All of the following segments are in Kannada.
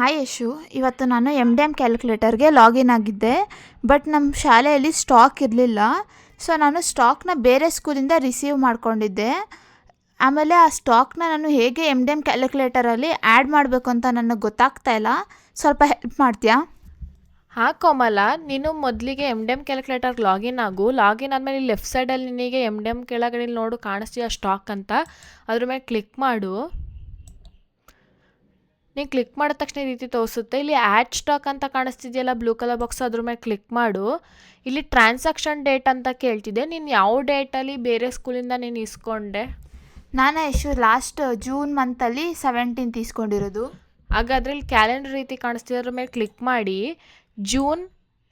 ಹಾಯ್ ಯಶು ಇವತ್ತು ನಾನು ಎಂ ಡಿ ಎಂ ಕ್ಯಾಲ್ಕುಲೇಟರ್ಗೆ ಲಾಗಿನ್ ಆಗಿದ್ದೆ ಬಟ್ ನಮ್ಮ ಶಾಲೆಯಲ್ಲಿ ಸ್ಟಾಕ್ ಇರಲಿಲ್ಲ. ಸೊ ನಾನು ಸ್ಟಾಕ್ನ ಬೇರೆ ಸ್ಕೂಲಿಂದ ರಿಸೀವ್ ಮಾಡ್ಕೊಂಡಿದ್ದೆ. ಆಮೇಲೆ ಆ ಸ್ಟಾಕ್ನ ನಾನು ಹೇಗೆ ಎಂ ಡಿ ಎಂ ಕ್ಯಾಲ್ಕುಲೇಟರಲ್ಲಿ ಆ್ಯಡ್ ಮಾಡಬೇಕು ಅಂತ ನನಗೆ ಗೊತ್ತಾಗ್ತಾ ಇಲ್ಲ. ಸ್ವಲ್ಪ ಹೆಲ್ಪ್ ಮಾಡ್ತೀಯಾ? ಹಾಂ, ಕೋಮಲ. ನೀನು ಮೊದಲಿಗೆ ಎಂ ಡಿ ಎಂ ಕ್ಯಾಲ್ಕುಲೇಟರ್ಗೆ ಲಾಗಿನ್ ಆಗು. ಲಾಗಿನ್ ಆದಮೇಲೆ ಲೆಫ್ಟ್ ಸೈಡಲ್ಲಿ ನಿನಗೆ ಎಂ ಡಿ ಎಂ ಕೆಳಗಡೆ ನೋಡು, ಕಾಣಿಸ್ತೀಯ ಸ್ಟಾಕ್ ಅಂತ. ಅದ್ರ ಮೇಲೆ ಕ್ಲಿಕ್ ಮಾಡು. ನೀನು ಕ್ಲಿಕ್ ಮಾಡಿದ ತಕ್ಷಣ ಈ ರೀತಿ ತೋರಿಸುತ್ತೆ. ಇಲ್ಲಿ ಆ್ಯಡ್ ಸ್ಟಾಕ್ ಅಂತ ಕಾಣಿಸ್ತಿದೆಯಲ್ಲ ಬ್ಲೂ ಕಲರ್ ಬಾಕ್ಸ್ ಅದ್ರ ಮೇಲೆ ಕ್ಲಿಕ್ ಮಾಡು. ಇಲ್ಲಿ ಟ್ರಾನ್ಸಾಕ್ಷನ್ ಡೇಟ್ ಅಂತ ಕೇಳ್ತಿದೆ ನೀನು ಯಾವ ಡೇಟಲ್ಲಿ ಬೇರೆ ಸ್ಕೂಲಿಂದ ನೀನು ಇಸ್ಕೊಂಡೆ? ನಾನು ಎಷ್ಟು ಲಾಸ್ಟ್ ಜೂನ್ ಮಂತಲ್ಲಿ ಸೆವೆಂಟೀನ್ತ್ ಇಸ್ಕೊಂಡಿರೋದು. ಹಾಗಾದ್ರೆ ಇಲ್ಲಿ ಕ್ಯಾಲೆಂಡರ್ ರೀತಿ ಕಾಣಿಸ್ತಿದೆ ಅದ್ರ ಮೇಲೆ ಕ್ಲಿಕ್ ಮಾಡಿ. ಜೂನ್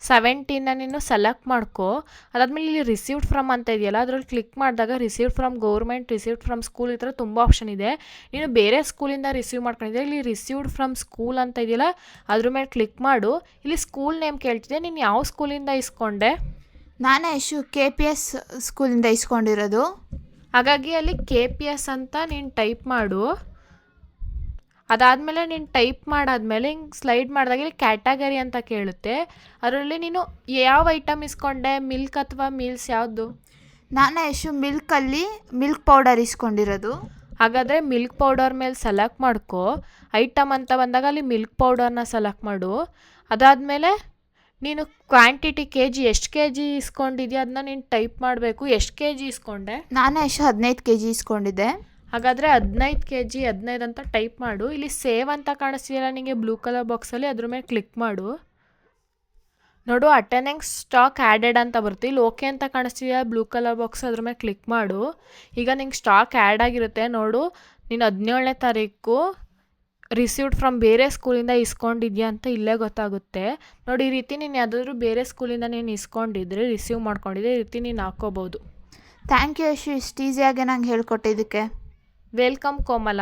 ಸೆವೆಂಟೀನ ನೀನು ಸೆಲೆಕ್ಟ್ ಮಾಡ್ಕೊ. ಅದಾದಮೇಲೆ ಇಲ್ಲಿ ರಿಸೀವ್ಡ್ ಫ್ರಮ್ ಅಂತ ಇದೆಯಲ್ಲ ಅದ್ರಲ್ಲಿ ಕ್ಲಿಕ್ ಮಾಡಿದಾಗ received from government received from school ಈ ಥರ ತುಂಬ ಆಪ್ಷನ್ ಇದೆ. ನೀನು ಬೇರೆ ಸ್ಕೂಲಿಂದ ರಿಸೀವ್ ಮಾಡ್ಕೊಂಡಿದ್ದೆ ಇಲ್ಲಿ ರಿಸೀವ್ಡ್ ಫ್ರಮ್ ಸ್ಕೂಲ್ ಅಂತ ಇದೆಯಲ್ಲ ಅದ್ರ ಮೇಲೆ ಕ್ಲಿಕ್ ಮಾಡು. ಇಲ್ಲಿ ಸ್ಕೂಲ್ ನೇಮ್ ಕೇಳ್ತಿದ್ದೆ ನೀನು ಯಾವ ಸ್ಕೂಲಿಂದ ಇಸ್ಕೊಂಡೆ? ನಾನೇ ಯಶು ಕೆ ಪಿ ಎಸ್ ಸ್ಕೂಲಿಂದ ಇಸ್ಕೊಂಡಿರೋದು. ಹಾಗಾಗಿ ಅಲ್ಲಿ ಕೆ ಪಿ ಎಸ್ ಅಂತ ನೀನು ಟೈಪ್ ಮಾಡು. ಅದಾದಮೇಲೆ ನೀನು ಟೈಪ್ ಮಾಡಾದ್ಮೇಲೆ ಹಿಂಗೆ ಸ್ಲೈಡ್ ಮಾಡಿದಾಗ ಇಲ್ಲಿ ಕ್ಯಾಟಗರಿ ಅಂತ ಕೇಳುತ್ತೆ. ಅದರಲ್ಲಿ ನೀನು ಯಾವ ಐಟಮ್ ಇಸ್ಕೊಂಡೆ? ಮಿಲ್ಕ್ ಅಥವಾ ಮೀಲ್ಸ್ ಯಾವುದು? ನಾನು ಯಶು ಮಿಲ್ಕಲ್ಲಿ ಮಿಲ್ಕ್ ಪೌಡರ್ ಇಸ್ಕೊಂಡಿರೋದು. ಹಾಗಾದರೆ ಮಿಲ್ಕ್ ಪೌಡರ್ ಮೇಲೆ ಸೆಲೆಕ್ಟ್ ಮಾಡ್ಕೊ. ಐಟಮ್ ಅಂತ ಬಂದಾಗ ಅಲ್ಲಿ ಮಿಲ್ಕ್ ಪೌಡರ್ನ ಸೆಲೆಕ್ಟ್ ಮಾಡು. ಅದಾದಮೇಲೆ ನೀನು ಕ್ವಾಂಟಿಟಿ ಕೆ ಜಿ ಎಷ್ಟು ಕೆ ಜಿ ಇಸ್ಕೊಂಡಿದ್ಯಾ? ಅದನ್ನ ನೀನು ಟೈಪ್ ಮಾಡಬೇಕು. ಎಷ್ಟು ಕೆ ಜಿ ಇಸ್ಕೊಂಡೆ? ನಾನು ಎಷ್ಟು ಹದಿನೈದು ಕೆ ಜಿ ಇಸ್ಕೊಂಡಿದ್ದೆ. ಹಾಗಾದರೆ ಹದಿನೈದು ಕೆ ಜಿ ಹದಿನೈದು ಅಂತ ಟೈಪ್ ಮಾಡು. ಇಲ್ಲಿ ಸೇವ್ ಅಂತ ಕಾಣಿಸ್ತಿಲ್ಲ ನಿಮಗೆ ಬ್ಲೂ ಕಲರ್ ಬಾಕ್ಸಲ್ಲಿ ಅದ್ರ ಮೇಲೆ ಕ್ಲಿಕ್ ಮಾಡು. ನೋಡು ಅಟೆಂಡೆನ್ಸ್ ಸ್ಟಾಕ್ ಆ್ಯಡೆಡ್ ಅಂತ ಬರುತ್ತೆ. ಇಲ್ಲಿ ಓಕೆ ಅಂತ ಕಾಣಿಸ್ತಿದೆಯಾ ಬ್ಲೂ ಕಲರ್ ಬಾಕ್ಸ್ ಅದ್ರ ಮೇಲೆ ಕ್ಲಿಕ್ ಮಾಡು. ಈಗ ನಿಂಗೆ ಸ್ಟಾಕ್ ಆ್ಯಡ್ ಆಗಿರುತ್ತೆ. ನೋಡು, ನೀನು ಹದಿನೇಳನೇ ತಾರೀಕು ರಿಸೀವ್ಡ್ ಫ್ರಮ್ ಬೇರೆ ಸ್ಕೂಲಿಂದ ಇಸ್ಕೊಂಡಿದ್ಯಾ ಅಂತ ಇಲ್ಲೇ ಗೊತ್ತಾಗುತ್ತೆ. ನೋಡಿ, ಈ ರೀತಿ ನೀನು ಯಾವುದಾದ್ರೂ ಬೇರೆ ಸ್ಕೂಲಿಂದ ನೀನು ಇಸ್ಕೊಂಡಿದ್ರೆ ರಿಸೀವ್ ಮಾಡ್ಕೊಂಡಿದ್ರೆ ಈ ರೀತಿ ನೀನು ಹಾಕೋಬೋದು. ಥ್ಯಾಂಕ್ ಯು ಯಶು, ಇಷ್ಟು ಈಸಿಯಾಗಿ ನಂಗೆ ಹೇಳ್ಕೊಟ್ಟಿದ್ದಕ್ಕೆ. ವೆಲ್ಕಮ್ ಕೋಮಲ